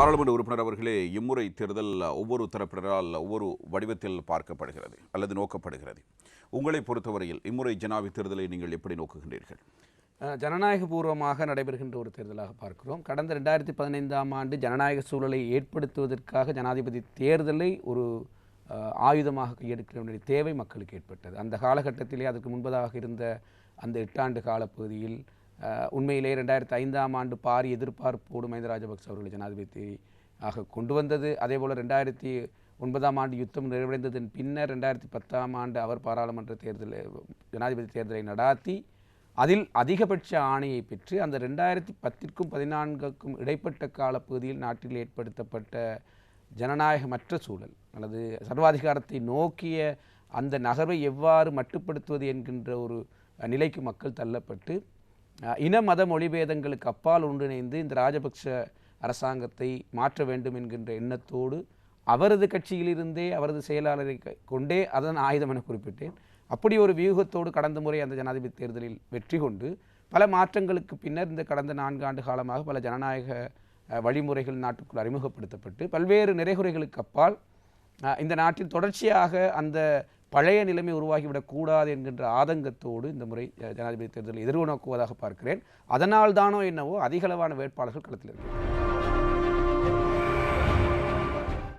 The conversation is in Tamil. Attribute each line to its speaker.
Speaker 1: பாராளுமன்ற உறுப்பினர் அவர்களே இம்முறை தேர்தல் ஒவ்வொரு தரப்பினரால் ஒவ்வொரு வடிவத்தில் பார்க்கப்படுகிறது அல்லது நோக்கப்படுகிறது. உங்களை பொறுத்தவரையில் இம்முறை ஜனாதிபதி தேர்தலை நீங்கள் எப்படி நோக்குகின்றீர்கள்?
Speaker 2: ஜனநாயக ஜனநாயகபூர்வமாக நடைபெறுகின்ற ஒரு தேர்தலாக பார்க்கிறோம். கடந்த ரெண்டாயிரத்தி பதினைந்தாம் ஆண்டு ஜனநாயக சூழலை ஏற்படுத்துவதற்காக ஜனாதிபதி தேர்தலை ஒரு ஆயுதமாக கையெடுக்க வேண்டிய தேவை மக்களுக்கு ஏற்பட்டது. அந்த காலகட்டத்திலே அதற்கு முன்பதாக இருந்த அந்த எட்டாண்டு காலப்பகுதியில் உண்மையிலே ரெண்டாயிரத்தி ஐந்தாம் ஆண்டு பாரி எதிர்பார்ப்போடு மஹிந்த ராஜபக்ச அவர்களை ஜனாதிபதி ஆக கொண்டு வந்தது. அதேபோல் ரெண்டாயிரத்தி ஒன்பதாம் ஆண்டு யுத்தம் நிறைவடைந்ததன் பின்னர் ரெண்டாயிரத்தி பத்தாம் ஆண்டு அவர் பாராளுமன்ற தேர்தலை ஜனாதிபதி தேர்தலை நடாத்தி அதில் அதிகபட்ச ஆணையை பெற்று அந்த ரெண்டாயிரத்தி பத்திற்கும் பதினான்குக்கும் இடைப்பட்ட காலப்பகுதியில் நாட்டில் ஏற்படுத்தப்பட்ட ஜனநாயகமற்ற சூழல் அல்லது சர்வாதிகாரத்தை நோக்கிய அந்த நகர்வை எவ்வாறு மட்டுப்படுத்துவது என்கின்ற ஒரு நிலைக்கு மக்கள் தள்ளப்பட்டு இன மத மொழிபேதங்களுக்கு அப்பால் ஒன்றிணைந்து இந்த ராஜபக்ஷ அரசாங்கத்தை மாற்ற வேண்டும் என்கின்ற எண்ணத்தோடு அவரது கட்சியிலிருந்தே அவரது செயலாளரை கொண்டே அதன் ஆயுதம் என குறிப்பிட்டேன். அப்படி ஒரு வியூகத்தோடு கடந்த முறை அந்த ஜனாதிபதி தேர்தலில் வெற்றி கொண்டு பல மாற்றங்களுக்கு பின்னர் இந்த கடந்த நான்கு ஆண்டு காலமாக பல ஜனநாயக வழிமுறைகள் நாட்டுக்குள் அறிமுகப்படுத்தப்பட்டு பல்வேறு நிறைகுறைகளுக்கு அப்பால் இந்த நாட்டில் தொடர்ச்சியாக அந்த பழைய நிலைமை உருவாகிவிடக்கூடாது என்கின்ற ஆதங்கத்தோடு இந்த முறை ஜனாதிபதி தேர்தலை எதிர்நோக்குவதாக பார்க்கிறேன். அதனால் தானோ என்னவோ அதிகளவான வேட்பாளர்கள் களத்தில் இருக்கிறார்